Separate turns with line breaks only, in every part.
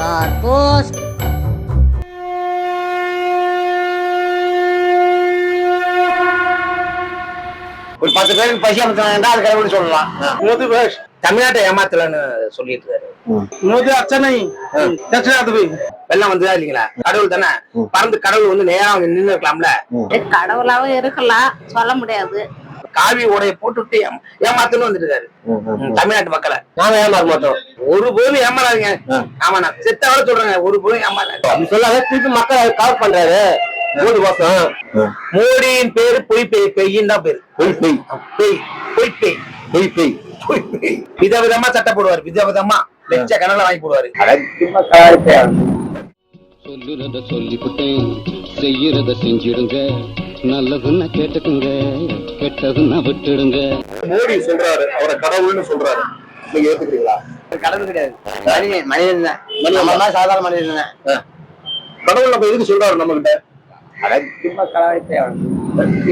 கார்போஸ்ட்
ஒரு பத்து பேருக்கு பசி அமைச்சாங்கன்னா அது கடவுள் சொல்லலாம்.
மோதி பேஷ்
தமிழ்நாட்டை ஏமாத்தலன்னு சொல்லிட்டு இருக்காரு
மோதி அச்சனை? தட்சிணாத்து போய்
வெள்ளம் வந்துதா இல்லைங்களா? கடவுள் தானே? பறந்து கடவுள் வந்து நேரம் நின்று இருக்கலாம்ல
கடவுளாவும் இருக்கலாம். சொல்ல முடியாது.
காவி உடைய போட்டுட்டு ஏமா- ஏமாத்துன்னு வந்துருக்காரு. தமிழ்நாட்டு மக்களை.
நாம ஏமாற மாட்டோம்.
ஒரு பொருள் ஏமாறாதீங்க. ஆமா நான் செத்தவரை சொல்றேங்க. ஒரு பொருள் ஏமாறாங்க
சொல்லாத திருப்பி மக்கள் கவர் பண்றாரு. மூணு மாசம்.
மோடியின் பேரு பொய் பேய் பெய்யின் தான் பேரு.
பொய் பொய்
பேய். பொய் பேய்
பொய் பொய்
பொய் பேய் விதவிதமா சட்டை போடுவாரு. விதவிதமா லட்ச கணக்குல வாங்கி போடுவாரு.
சொல்லுறத சொல்லிப்புட்டேன். செய்யறத செஞ்சிடுங்க. நல்லதுன்னா கேட்டுக்குங்க. கெட்டதுன்னா விட்டுடுங்க.
மோடி சொல்றாரு அவரை கடவுள்னு சொல்றாரு. நீங்க ஏத்துக்கிறீங்களா?
கடவுள் கிடையாது. மனிதன் மனிதன் தான். நம்ம சாதாரண மனிதன் தான்.
கடவுள் நம்ம எதுக்கு சொல்றாரு நம்ம கிட்ட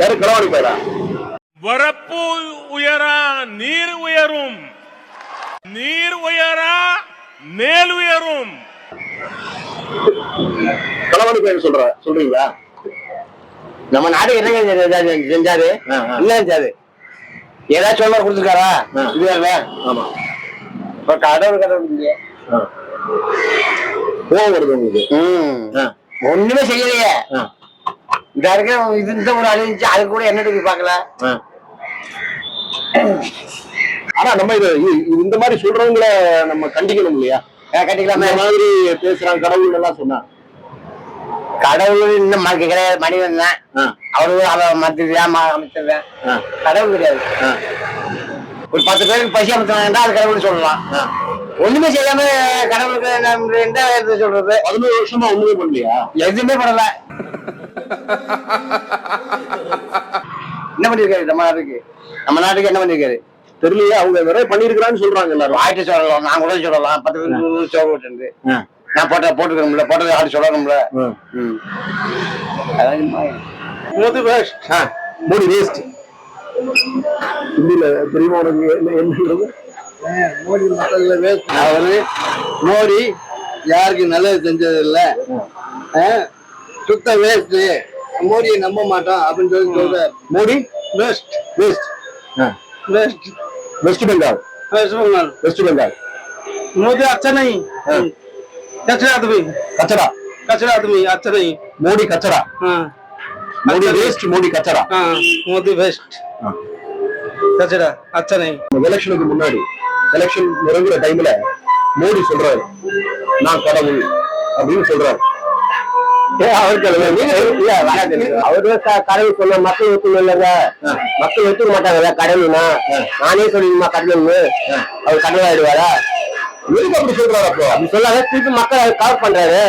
யாரு களவாணி பேரா
வரப்பு உயரா நீர் உயரும். நீர் உயரா மேல் உயரும்.
களவாணி பேர் சொல்ற சொல்றீங்களா?
நம்ம நாட்டுக்கு என்னங்க செஞ்சாரு என்ன செஞ்சாரு? ஏதாச்சும் ஒண்ணு கொடுத்துருக்காரா? இது
ஆமா.
இப்ப கடவுள் கடவுள் இல்லையே
கோவம் வருது உங்களுக்கு.
ஒண்ணுமே செய்யலையே. இந்த இருக்க இது இந்த ஒரு அழிஞ்சு அது கூட என்னத்துக்கு பாக்கல
ஆ. ஆனா நம்ம இது இந்த மாதிரி சொல்றவங்கள நம்ம கண்டிக்கணும் இல்லையா?
கட்டிக்கலாமே
இந்த மாதிரி பேசுறாங்க கடவுள் எல்லாம் சொன்னா.
கடவுள் இன்னும் ம- கிடையாது மனிதன் தான். அவரு அவன் மத்திருவேன் அமைச்சிருவேன். கடவுள் கிடையாது. ஒரு பத்து பேருக்கு பசி அமைச்சாங்கன்னா அது கடவுள் சொல்லலாம். ஒண்ணுமே செய்யாம கடவுளுக்கு நம்ம என்ன இது சொல்றது.
பதினோரு வருஷமா ஒண்ணுமே பண்ணலையா?
எதுவுமே பண்ணல. என்ன பண்ணிருக்காரு? நம்ம நாட்டுக்கு. நம்ம நாட்டுக்கு என்ன பண்ணிருக்காரு?
தெரியலையே அவங்க நிறைய பண்ணிருக்கிறான்னு சொல்றாங்க எல்லாரும்.
வாய்ட்டு சொல்லலாம் நான் கூட சொல்லலாம். பத்து பேருக்கு சொல்லிட்டு
ஆ.
நான் போட்ட போட்டுக்கணும்ல போட்டதை ஆடி சொல்லணும்ல
முது வேஸ்ட் முடி வேஸ்ட் ஹிந்தியில தெரியுமா உனக்கு என்னங்கிறது?
மோடி மக்கள் வேஸ்ட் அவர் மோடி யாருக்கு நல்லது செஞ்சது இல்லை. சுத்த வேஸ்ட் மோடியை நம்ப மாட்டோம் அப்படின்னு சொல்லி சொல்றாரு
Modi?
West
west
west
west Bengal
west Bengal
west Bengal
Modi அச்சனை நீ कचरा आदमी
கச்சடா
कचरा आदमी अच्छा नहीं
மோடி கச்சடா
हाँ
மோடி வேஸ்ட் மோடி கச்சடா
हाँ मोदी वेस्ट कचरा अच्छा नहीं
எலெக்ஷனுக்கு முன்னாடி எலெக்ஷன் நெருங்குற டைம்ல மோடி சொல்றாரு நான் கடவுள் அப்படின்னு சொல்றாரு
அவரு கடவுள் சொன்ன மக்கள் ஒத்துணும் இல்லைங்க மக்கள் ஒத்துக்க மாட்டாங்கல்ல கடவுள்னா நானே சொல்லிடுமா கடவுள்னு அவர் கடவுள் ஆயிடுவாரா
எதுக்கு அப்படி சொல்றாரு அப்போ.
அப்படி சொல்லாத திருப்பி மக்கள் கவர் பண்றாரு.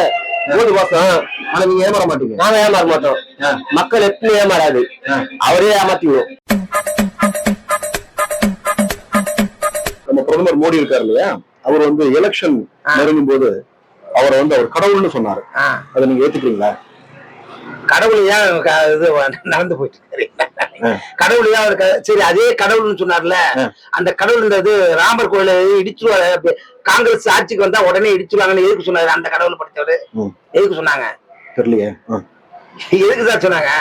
மூணு மாசம்
ஆனா நீங்க ஏமாற மாட்டீங்க.
நாம ஏமாற மாட்டோம். மக்கள் எப்பவும் ஏமாறாது. அவரே ஏமாத்திடுவோம்.
நம்ம பிரதமர் மோடி இருக்காரு இல்லையா? அவர் வந்து எலெக்ஷன் நெருங்கும் போது அவரை வந்து அவர் கடவுள்னு சொன்னாரு. அதை நீங்க ஏத்துக்கிறீங்களா?
கடவுள் ஏன் இது நடந்து போயிட்டு? கடவுள் ஏன் சரி அதே கடவுள்னு சொன்னார்ல. அந்த கடவுள் இந்த இது ராமர் கோயில இடிச்சுருவாரு. காங்கிரஸ் ஆட்சிக்கு வந்தா உடனே இடிச்சுருவாங்கன்னு எதுக்கு சொன்னாரு? அந்த கடவுள் படிச்சவரு. எதுக்கு சொன்னாங்க?
தெரியலையே.
எதுக்கு தான் சொன்னாங்க?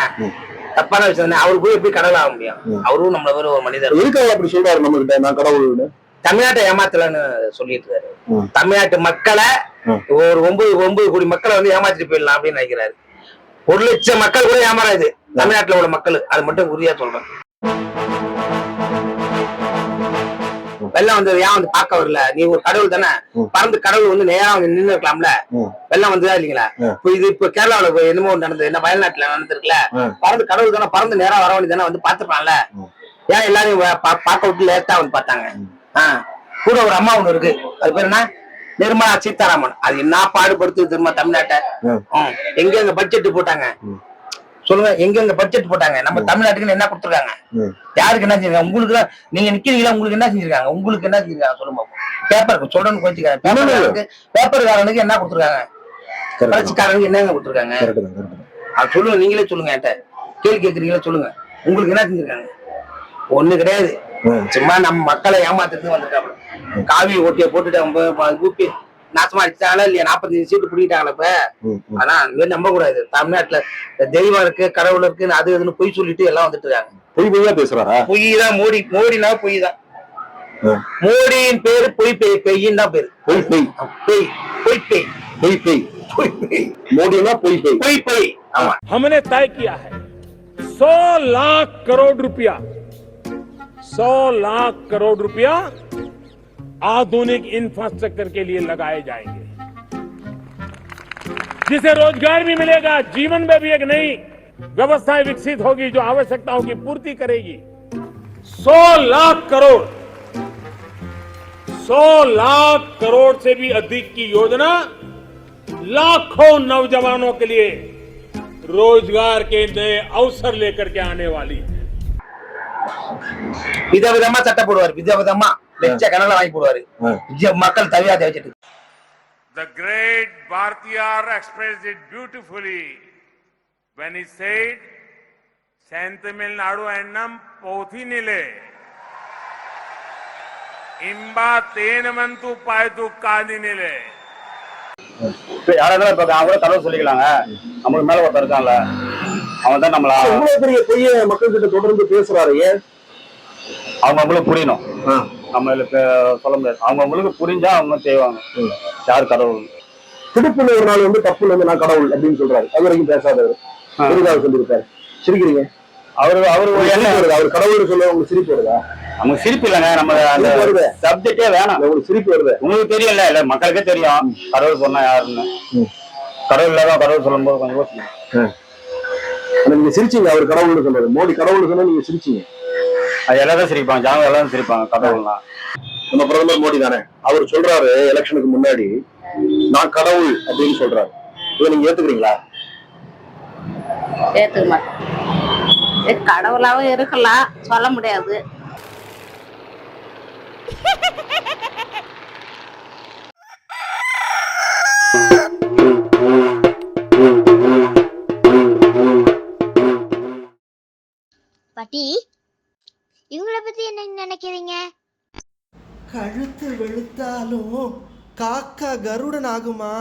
தப்பான விஷயம். அவரு போய் எப்படி கடவுள் ஆக முடியும்? அவரும் நம்மள வேற ஒரு மனிதர்.
அவர் அப்படி சொல்றாரு நம்ம கிட்ட நான் கடவுள்னு.
தமிழ்நாட்டை ஏமாத்தலன்னு சொல்லிட்டு இருக்காரு. தமிழ்நாட்டு மக்களை. ஒரு ஒன்பது ஒன்பது கோடி மக்களை வந்து ஏமாத்திட்டு போயிடலாம் அப்படின்னு நினைக்கிறாரு. ஒரு லட்சம் மக்கள் கூட ஏமாறாது. தமிழ்நாட்டுல உள்ள மக்கள். அது மட்டும் உறுதியா சொல்றேன். வெள்ளம் வந்து ஏன் வந்து பார்க்க வரல? நீ ஒரு கடவுள் தானே. பறந்து கடவுள் வந்து நேரா வந்து நின்று இருக்கலாம்ல. வெள்ளம் வந்ததா இல்லைங்களா. இப்ப இது இப்ப கேரளாவுல என்னமோ நடந்தது. என்ன வயல்நாட்டுல நடந்திருக்குல்ல?
ம்.
பறந்து கடவுள் தானே பறந்து நேரா வர வேண்டியது தானே வந்து பாத்துப்பான்ல
ம்.
ஏன் பா- பார்க்க விட்டு லேட்டா வந்து பார்த்தாங்க. ஆஹ் கூட ஒரு அம்மா ஒண்ணு இருக்கு. அது பேர் என்ன? நிர்மலா சீதாராமன். அது என்ன பாடுபடுத்துது தெரியுமா தமிழ்நாட்டை. எங்க எங்க பட்ஜெட் போட்டாங்க. சொல்லுங்க எங்க எங்க பட்ஜெட் போட்டாங்க? நம்ம தமிழ்நாட்டுக்கு என்ன கொடுத்துருக்காங்க. யாருக்கு என்ன செஞ்சிருக்காங்க? உங்களுக்கு தான் நீங்க நிக்கிறீங்களா? உங்களுக்கு என்ன செஞ்சிருக்காங்க? உங்களுக்கு என்ன செஞ்சிருக்காங்க? சொல்லுங்க பேப்பருக்கு சொல்லணும்னு கொஞ்சம் பேப்பர்காரனுக்கு என்ன கொடுத்துருக்காங்க. பழச்சிக்காரனுக்கு என்னங்க கொடுத்துருக்காங்க? அது சொல்லுங்க நீங்களே சொல்லுங்க என்கிட்ட. கேள்வி கேட்குறீங்களா சொல்லுங்க. உங்களுக்கு என்ன செஞ்சிருக்காங்க? ஒண்ணு கிடையாது. சும்மா நம்ம மக்களை ஏமாத்துறது வந்துட்டாப்ல காவி ஓட்டிய போட்டுட்டு அவன் போய் ப- ஊப்பி நாசமா அடிச்சாங்களா இல்லையா நாற்பத்தஞ்சு சீட்டு பிடிக்கிட்டாங்களா இப்ப
ம், ம்.
ஆனா அந்த மாதிரி நம்ப கூடாது தமிழ்நாட்டுல தெய்வம் இருக்கு கடவுள் இருக்கு அது இதுன்னு பொய் சொல்லிட்டு எல்லாம் வந்துட்டு இருக்காங்க
பொய் பொய்யா பேசுறாரா
பொய் தான் மோடி மோடினா பொய் தான்
ஆ.
மோடியின் பேரு பொய் பேய் பெய்யின் தான் பேரு
பொய் பெய்
பெய் பொய் பேய்
பொய் பெய்
பொய் பேய்
மோடினா பொய் பெய்
பொய் பெய் ஆமா
हमने तय किया है सौ लाख करोड़ रुपया सौ लाख करोड़ रुपया आधुनिक इंफ्रास्ट्रक्चर के लिए लगाए जाएँगे। जिसे रोज़गार भी मिलेगा, जीवन में भी एक नई व्यवस्थाएँ विकसित होगी, जो आवश्यकताओं की पूर्ति करेगी। 100 लाख करोड़ 100 लाख करोड़ से भी अधिक की योजना लाखों नौजवानों के लिए रोज़गार के नए अवसर लेकर के आने वाली है।
विद्यापदम्मा विद्या विद्या லட்ச கணக்குல வாங்கி போடுவாரு. மக்கள் தவியாத வச்சுட்டு.
The great Bhartiyar expressed it beautifully when he said, Sentamil Ennam Pothinile. Imba Tenamantu Paitu Kadinile.
இப்ப யாராவது இப்ப கூட கடவுள் சொல்லிக்கலாங்க. நமக்கு மேல ஒருத்தர் இருக்கான்ல. அவன் தான் நம்மள
இவ்வளவு பெரிய பொய்ய மக்கள் கிட்ட தொடர்ந்து பேசுறாரு ஏன்?
அவங்க அவங்களுக்கு புரியணும். நம்மளுக்கு சொல்ல முடியாது. அவங்க அவங்களுக்கு புரிஞ்சா அவங்க செய்வாங்க. யார் கடவுள்?
திருப்பூர்ல ஒரு நாள் வந்து தப்பு வந்து நான் கடவுள் அப்படின்னு சொல்றாரு. அது வரைக்கும் பேசாதவர். எதுக்காக சொல்லியிருக்காரு சிரிக்கிறீங்க?
அவரு அவரு
அவர் கடவுள்னு சொல்ல உங்களுக்கு சிரிப்பு வருதா?
நமக்கு சிரிப்பு இல்லைங்க. நம்ம அந்த. சப்ஜெக்டே வேணாம்.
உங்களுக்கு சிரிப்பு வருது.
உங்களுக்கு தெரியல. இல்ல மக்களுக்கே தெரியும். கடவுள் சொன்னா யாருன்னு. கடவுள் இல்லாத கடவுள் சொல்லும்போது கொஞ்சம் யோசிக்கணும்
நீங்க சிரிச்சீங்க. அவர் கடவுள்னு சொல்றாரு மோடி கடவுள்னு சொன்னா நீங்க சிரிச்சீங்க.
அது எல்லாரும் சிரிப்பாங்க. ஜனங்க எல்லாரும் சிரிப்பாங்க கடவுள்னா
நம்ம பிரதமர் மோடி தானே. அவர் சொல்றாரு எலெக்ஷனுக்கு முன்னாடி நான் கடவுள் அப்படின்னு சொல்றாரு. இதை நீங்க ஏத்துக்கிறீங்களா?
ஏத்துக்க மாட்டேன். கடவுளாவும் இருக்கலாம். சொல்ல முடியாது.
பாட்டி இவங்கள பத்தி என்ன நினைக்கிறீங்க?
கழுத்து வெளுத்தாலும் காக்கா கருடன் ஆகுமா